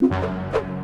you.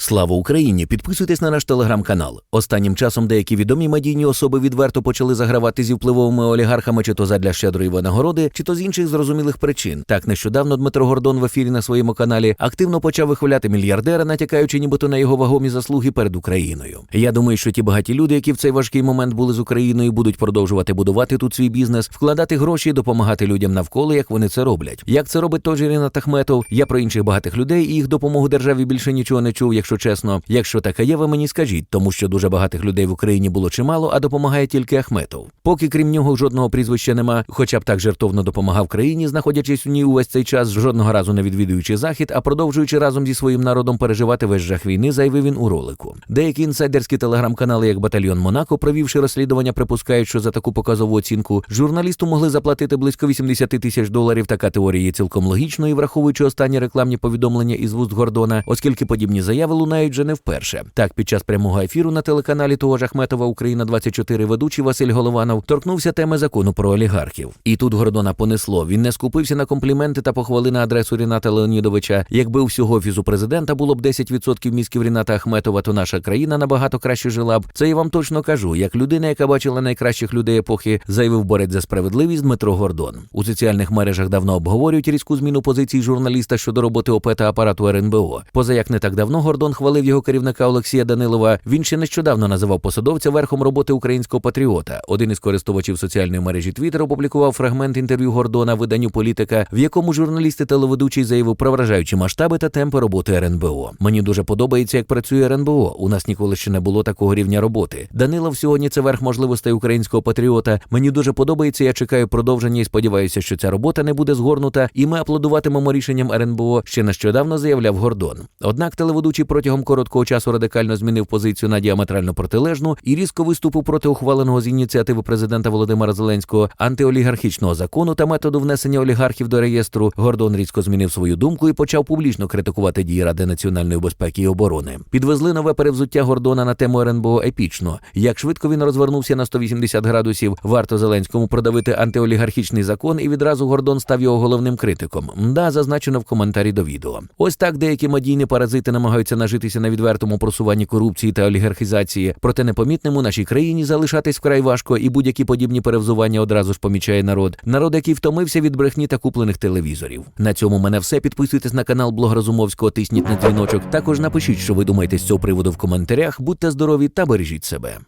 Слава Україні! Підписуйтесь на наш телеграм-канал. Останнім часом деякі відомі медійні особи відверто почали загравати зі впливовими олігархами, чи то задля щедрої винагороди, чи то з інших зрозумілих причин. Так нещодавно Дмитро Гордон в ефірі на своєму каналі активно почав вихваляти мільярдера, натякаючи нібито на його вагомі заслуги перед Україною. Я думаю, що ті багаті люди, які в цей важкий момент були з Україною, будуть продовжувати будувати тут свій бізнес, вкладати гроші допомагати людям навколо, як вони це роблять. Як це робить той же Рінат Ахметов? Я про інших багатих людей і їх допомогу державі більше нічого не чув, якщо чесно. Якщо таке є, ви мені скажіть, тому що дуже багатих людей в Україні було чимало, а допомагає тільки Ахметов. Поки крім нього жодного прізвища нема, хоча б так жертовно допомагав країні, знаходячись у ній увесь цей час, жодного разу не відвідуючи захід, а продовжуючи разом зі своїм народом переживати весь жах війни, заявив він у ролику. Деякі інсайдерські телеграм-канали, як Батальйон Монако, провівши розслідування, припускають, що за таку показову оцінку журналісту могли заплатити близько 80 тисяч доларів. Така теорія є цілком логічною, враховуючи останні рекламні повідомлення із вуст Гордона, оскільки подібні заяви лунають вже не вперше. Так, під час прямого ефіру на телеканалі того ж Ахметова Україна 24 ведучий Василь Голованов торкнувся теми закону про олігархів. І тут Гордона понесло. Він не скупився на компліменти та похвали на адресу Ріната Леонідовича. Якби всього офісу президента було б 10% мізків Ріната Ахметова, то наша країна набагато краще жила б. Це я вам точно кажу. Як людина, яка бачила найкращих людей епохи, заявив борець за справедливість Дмитро Гордон. У соціальних мережах давно обговорюють різку зміну позиції журналіста щодо роботи ОП та апарату РНБО. Поза як не так давно Гордон хвалив його керівника Олексія Данилова. Він ще нещодавно називав посадовця верхом роботи українського патріота. Один із користувачів соціальної мережі Twitter опублікував фрагмент інтерв'ю Гордона виданню політика, в якому журналіст і телеведучий заявив про вражаючі масштаби та темпи роботи РНБО. Мені дуже подобається, як працює РНБО. У нас ніколи ще не було такого рівня роботи. Данилов сьогодні це верх можливостей українського патріота. Мені дуже подобається. Я чекаю продовження і сподіваюся, що ця робота не буде згорнута, і ми аплодуватимемо рішенням РНБО. Ще нещодавно заявляв Гордон. Однак телеведучий протягом короткого часу радикально змінив позицію на діаметрально протилежну і різко виступив проти ухваленого з ініціативи президента Володимира Зеленського антиолігархічного закону та методу внесення олігархів до реєстру. Гордон різко змінив свою думку і почав публічно критикувати дії Ради національної безпеки і оборони. Підвезли нове перевзуття Гордона на тему РНБО епічно. Як швидко він розвернувся на 180 градусів, варто Зеленському продавити антиолігархічний закон, і відразу Гордон став його головним критиком. Да, зазначено в коментарі до відео. Ось так деякі медійні паразити намагаються нажитися на відвертому просуванні корупції та олігархізації. Проте непомітним у нашій країні залишатись вкрай важко, і будь-які подібні перевзування одразу ж помічає народ. Народ, який втомився від брехні та куплених телевізорів. На цьому мене все. Підписуйтесь на канал Блог Розумовського, тисніть на дзвіночок. Також напишіть, що ви думаєте з цього приводу в коментарях. Будьте здорові та бережіть себе.